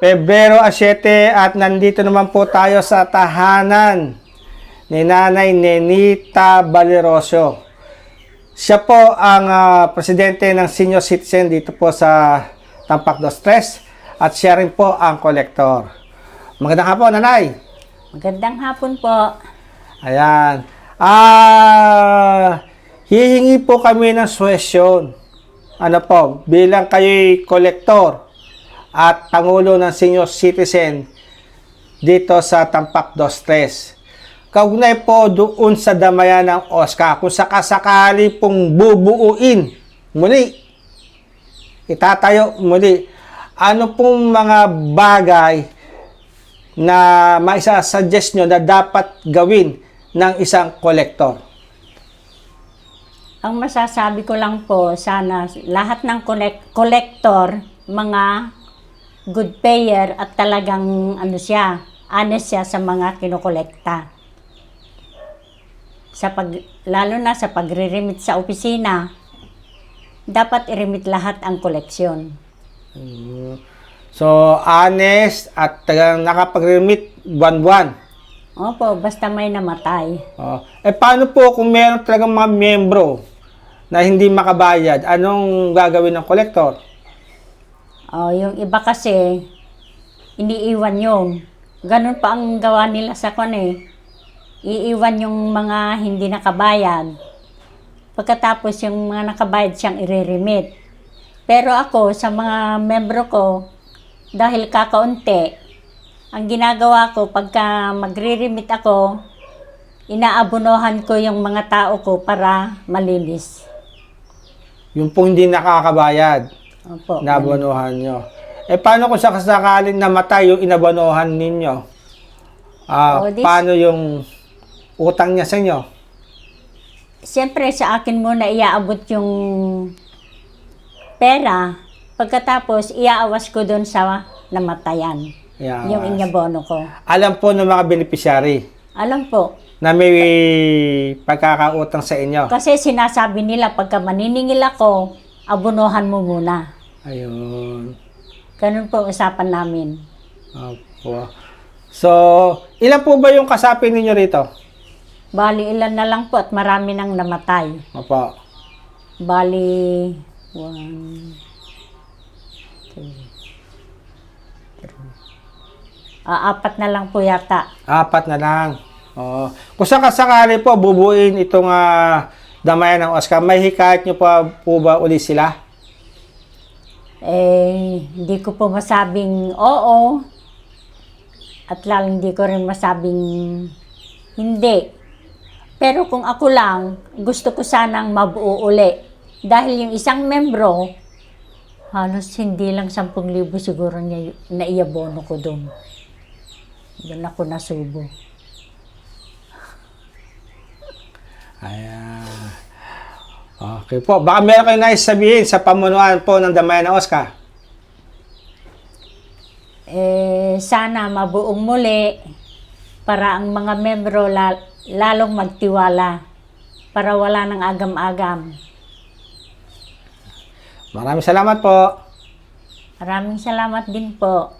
Pebrero 7 at nandito naman po tayo sa tahanan ni Nanay Nenita Valeroso. Siya po ang ah, presidente ng senior citizen dito po sa Tampak dos Tres at siya rin po ang kolektor. Magandang hapon, Nanay. Magandang hapon po. Ayan. Ah, hihingi po kami ng suwesyon. Ano po, bilang kayo'y kolektor at pangulo ng senior citizen dito sa Tampak dos Tres. Kaugnay po doon sa damayan ng Oscar, kung sakasakali pong bubuuin muli, itatayo muli, ano pong mga bagay na maisa-suggest nyo na dapat gawin ng isang kolektor? Ang masasabi ko lang po, sana lahat ng collector, mga good payer at talagang ano siya, honest siya sa mga kinokolekta. Sa pag, lalo na sa pagre-remit sa opisina, dapat i-remit lahat ang koleksyon. So, honest at tagang nakapag-remit buwan-buwan. Opo, basta may namatay. Oh. Eh, paano po kung meron talagang mga miyembro na hindi makabayad? Anong gagawin ng kolektor? Oh, yung iba kasi, iniiwan yung. Ganun pa ang gawa nila sa kon eh. Iiwan yung mga hindi nakabayad. Pagkatapos yung mga nakabayad siyang ireremit. Pero ako, sa mga membro ko, dahil kakaunti, ang ginagawa ko, pagka magre-remit ako, inaabunohan ko yung mga tao ko para malinis. Yung pong hindi nakakabayad, Opo. nabonohan nyo. Eh, paano kung sakasakaling namatay yung inabonohan ninyo? Ah, Oh, this- paano yung utang niya sa inyo? Siyempre, sa akin muna iaabot yung pera. Pagkatapos, iaawas ko doon sa namatayan. Yan. Yung inyabono ko. Alam po ng mga beneficiary Alam po. na may pagkakautang sa inyo. Kasi sinasabi nila, pagka maniningil ako, abunuhan mo muna. Ayun. Ganun po usapan namin. Opo. So, ilan po ba yung kasapi ninyo rito? Bali, ilan na lang po at marami nang namatay. Opo. Bali, one, two, three. Ah, apat na lang po yata. Apat na lang. Oo. Kung sakasakali po bubuin itong ah, damayan ng Oscar, may hikayat nyo pa po ba uli sila? Eh, hindi ko po masabing oo. At lalo hindi ko rin masabing hindi. Pero kung ako lang, gusto ko sanang mabuo uli. Dahil yung isang membro, halos hindi lang 10,000 siguro niya na iabono ko doon. Doon ako nasubo. Ayan. Okay po. Baka meron kayo nais sabihin sa pamunuan po ng damayan ng Oscar. Eh, sana mabuong muli para ang mga membro la- lalong magtiwala para wala ng agam-agam. Maraming salamat po. Maraming salamat din po.